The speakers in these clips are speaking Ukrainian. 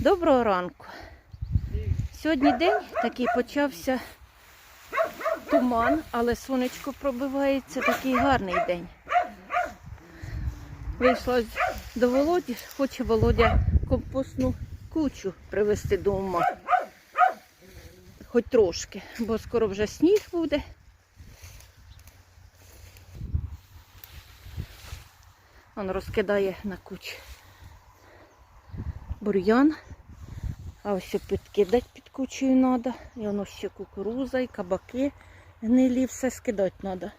Доброго ранку. Сьогодні день такий почався туман, але сонечко пробивається, такий гарний день. Вийшла до Володі, хоче Володя компостну кучу привезти до. Хоч трошки, бо скоро вже сніг буде. Он розкидає на кучу бур'ян. А ось підкидати під кучею треба. І воно ще кукуруза, і кабаки гнилі, все скидати треба.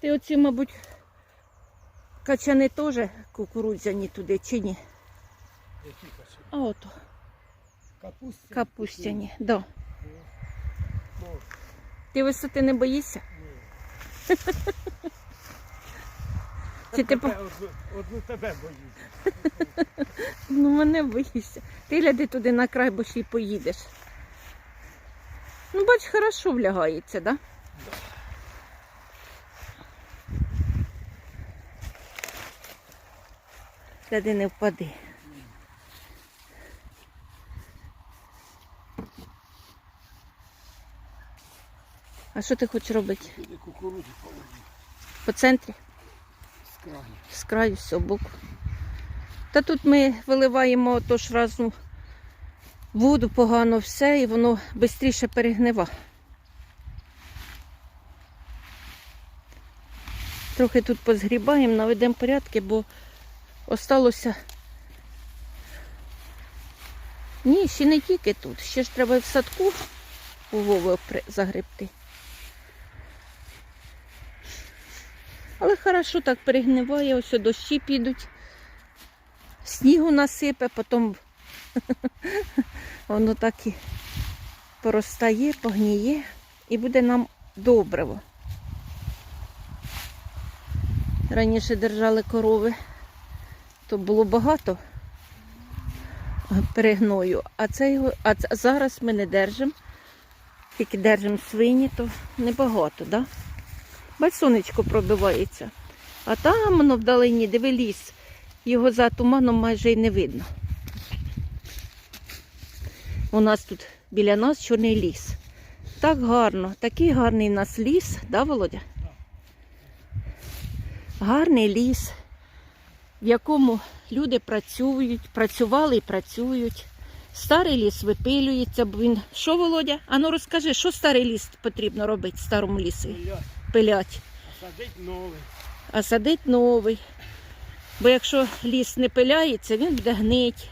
Ти оці, мабуть, качани теж кукурудзяні туди чи ні? Які качани? А ото Капустя? капустяні. Да. Ти висоти не боїшся? Ні. Чи ти по- одну, одну тебе боюсь. Ну мене боїшся. Ти гляди туди на край, бо ще й поїдеш. Ну, бач, хорошо влягається, да? Гляди, не впади. А що ти хочеш робити? По центрі? З краю. боку. Та тут ми виливаємо тож разну воду погано все, і воно швидше перегнива. Трохи тут позгрібаємо, наведемо порядки, бо осталося. Ні, ще не тільки тут. Ще ж треба в садку у Вови загребти. Але хорошо так перегниває, ось дощі підуть, снігу насипе, потім воно так і поростає, погніє і буде нам добриво. Раніше держали корови, то було багато перегною, а, це його, а зараз ми не держимо, тільки держимо свині, то небагато, да? Бач, сонечко пробивається. А там воно вдалині, диви ліс. Його за туманом майже й не видно. У нас тут біля нас чорний ліс. Так гарно, такий гарний у нас ліс, да, Володя? Гарний ліс, в якому люди працюють, працювали і працюють. Старий ліс випилюється, бо він. Що, Володя? Ану розкажи, що старий ліс потрібно робити старому лісі? Пилять. садить новий. а садить новий. Бо якщо ліс не пиляється, він буде гнить,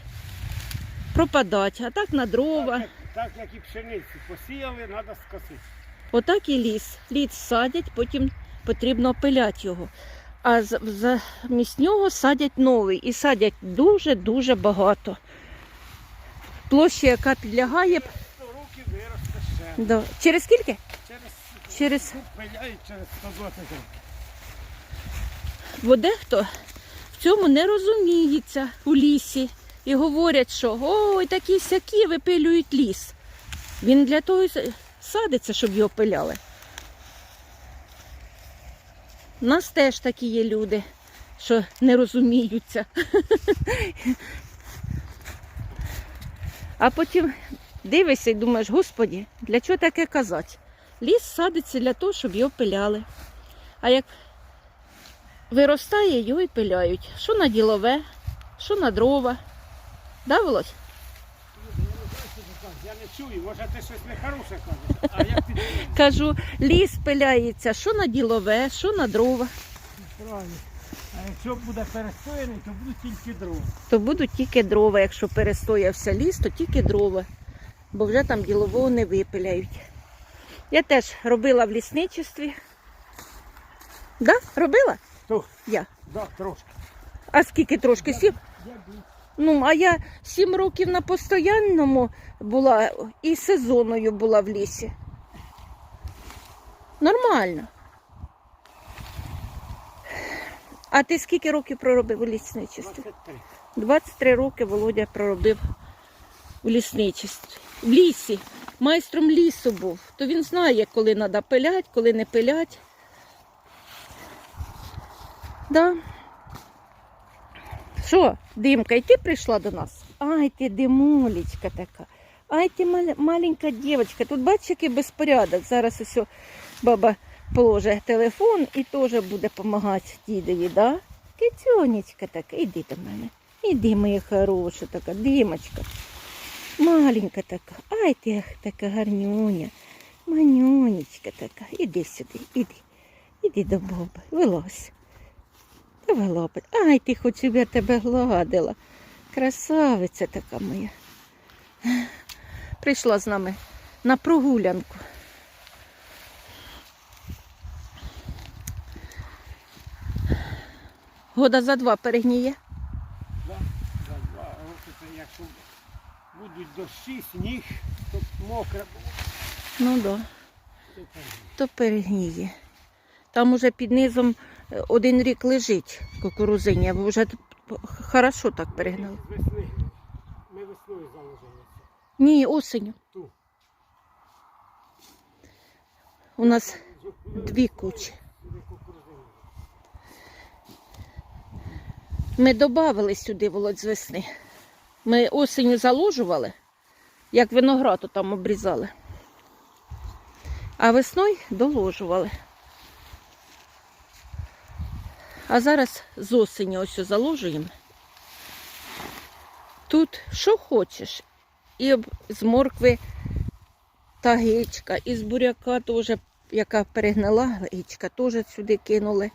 пропадати. А так на дрова. Так, так як і пшениці. Посіяли, треба скосити. Отак і ліс. Ліс садять, потім потрібно опиляти його. А замість нього садять новий. І садять дуже-дуже багато. Площа, яка підлягає. 100 років виросте ще. Да. Через скільки? Через пиляють через 120 років. Бо дехто в цьому не розуміється у лісі і говорять, що ой, такі сякі випилюють ліс. Він для того садиться, щоб його пиляли. У нас теж такі є люди, що не розуміються. А потім дивишся і думаєш, господі, для чого таке казати? Ліс садиться для того, щоб його пиляли. А як виростає, його і пиляють. Що на ділове, що на дрова. Да, Володь? Я не чую, може ти щось нехороше кажеш, а я. Кажу, ліс пиляється, що на ділове, що на дрова. Правильно. А якщо буде перестояний, то будуть тільки дрова. То будуть тільки дрова. Якщо перестоявся ліс, то тільки дрова. Бо вже там ділового не випиляють. Я теж робила в лісничестві. Да? Робила? То, Я. да, трошки. А скільки трошки? Сім? Я. Ну, а я сім років на постоянному була і сезонною була в лісі. Нормально. А ти скільки років проробив у лісничестві? 23. 23 роки Володя проробив у лісничестві. В лісі. Майстром лісу був. То він знає, коли треба пилять, коли не пилять. Да. Що, Димка, і ти прийшла до нас? ай ти димулечка така. Ай ти маля- маленька дівчинка. Тут бачиш, який безпорядок. Зараз ось баба положить телефон і теж буде допомагати дідові, да? Кицюнечка така, іди до мене. Іди, моя хороша така, димочка. Маленька така. Ай ти така гарнюня. Манюнечка така. Іди сюди, іди. Іди до Боби, вилазь. Вилопить. Ай, ти хоч щоб я тебе гладила. Красавиця така моя. Прийшла з нами на прогулянку. Года за два перегніє. Да, за два роки, це якщо будуть дощі, сніг, то мокре було. Ну да, то так. то перегніє. Там уже під низом е, один рік лежить кукурузиня, бо вже хорошо так перегнали. Весни, ми весною заложили. Ні, осеню. Ту. У нас дві кучі. Ми додавали сюди володь з весни. Ми осінню заложували, як виноград там обрізали. А весною доложували. А зараз з осені ось заложуємо. Тут що хочеш. І з моркви та гичка, і з буряка теж, яка перегнила гичка, теж сюди кинули.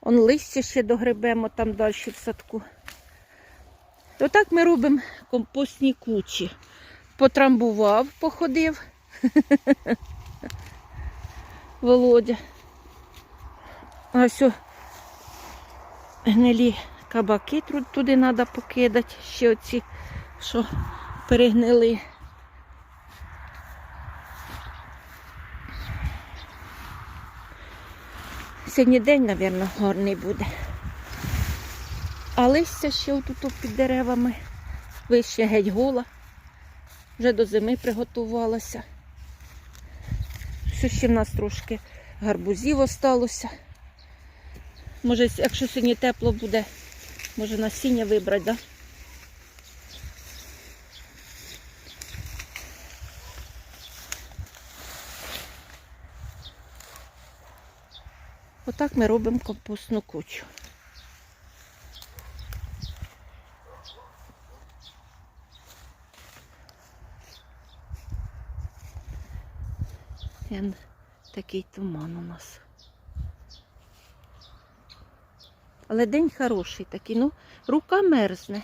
Он листя ще догребемо там далі в садку. То так ми робимо компостні кучі. Потрамбував, походив. Володя. А все гнилі кабаки туди треба покидати. Ще оці, що перегнили. Сьогодні день, мабуть, гарний буде. А листя ще отут під деревами. Вишня геть гола. Вже до зими приготувалася. Що ще в нас трошки гарбузів осталося. Може, якщо сьогодні тепло буде, може насіння вибрати, да? Отак ми робимо компостну кучу. Ен, такий туман у нас. Але день хороший такий, ну, рука мерзне.